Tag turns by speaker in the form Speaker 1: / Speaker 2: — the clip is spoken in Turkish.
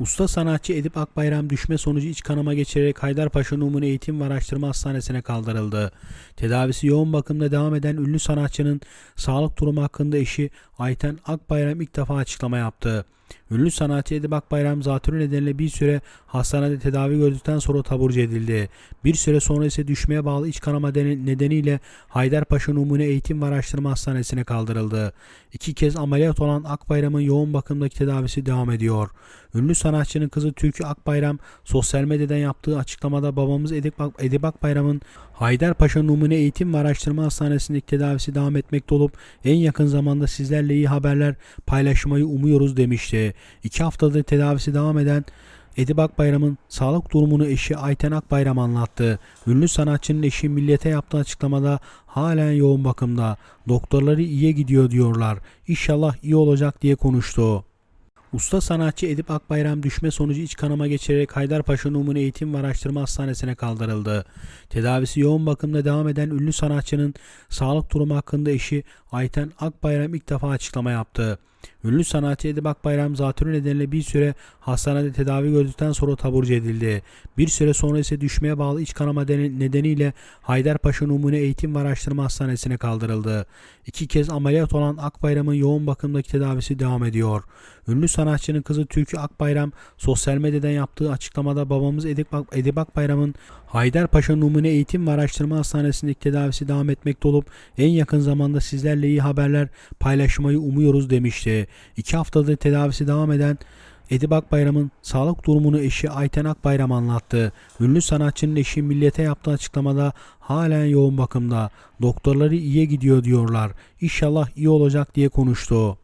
Speaker 1: Usta sanatçı Edip Akbayram düşme sonucu iç kanama geçirerek Haydarpaşa Numune Eğitim ve Araştırma Hastanesi'ne kaldırıldı. Tedavisi yoğun bakımda devam eden ünlü sanatçının sağlık durumu hakkında eşi Ayten Akbayram ilk defa açıklama yaptı. Ünlü sanatçı Edip Akbayram zatürre nedeniyle bir süre hastanede tedavi gördükten sonra taburcu edildi. Bir süre sonra ise düşmeye bağlı iç kanama nedeniyle Haydarpaşa Numune Eğitim ve Araştırma Hastanesi'ne kaldırıldı. İki kez ameliyat olan Akbayram'ın yoğun bakımdaki tedavisi devam ediyor. Ünlü sanatçının kızı Türkü Akbayram sosyal medyadan yaptığı açıklamada babamız Edip, Ak- Edip Akbayram'ın Haydarpaşa Numune Eğitim ve Araştırma Hastanesi'ndeki tedavisi devam etmekte olup en yakın zamanda sizlerle iyi haberler paylaşmayı umuyoruz demişti. İki haftadır tedavisi devam eden Edip Akbayram'ın sağlık durumunu eşi Ayten Akbayram anlattı. Ünlü sanatçının eşi millete yaptığı açıklamada halen yoğun bakımda. Doktorları iyiye gidiyor diyorlar. İnşallah iyi olacak diye konuştu. Usta sanatçı Edip Akbayram düşme sonucu iç kanama geçirerek Haydarpaşa Numune Eğitim ve Araştırma Hastanesi'ne kaldırıldı. Tedavisi yoğun bakımda devam eden ünlü sanatçının sağlık durumu hakkında eşi Ayten Akbayram ilk defa açıklama yaptı. Ünlü sanatçı Edip Akbayram zatürre nedeniyle bir süre hastanede tedavi gördükten sonra taburcu edildi. Bir süre sonra ise düşmeye bağlı iç kanama nedeniyle Haydarpaşa Numune Eğitim ve Araştırma Hastanesi'ne kaldırıldı. İki kez ameliyat olan Akbayram'ın yoğun bakımdaki tedavisi devam ediyor. Ünlü sanatçının kızı Türkü Akbayram sosyal medyadan yaptığı açıklamada babamız Edip, Ak- Edip Akbayram'ın Haydarpaşa Numune Eğitim ve Araştırma Hastanesi'ndeki tedavisi devam etmekte olup en yakın zamanda sizlerle iyi haberler paylaşmayı umuyoruz demişti. İki haftadır tedavisi devam eden Edip Akbayram'ın sağlık durumunu eşi Ayten Akbayram anlattı. Ünlü sanatçının eşi millete yaptığı açıklamada halen yoğun bakımda. Doktorları iyiye gidiyor diyorlar. İnşallah iyi olacak diye konuştu.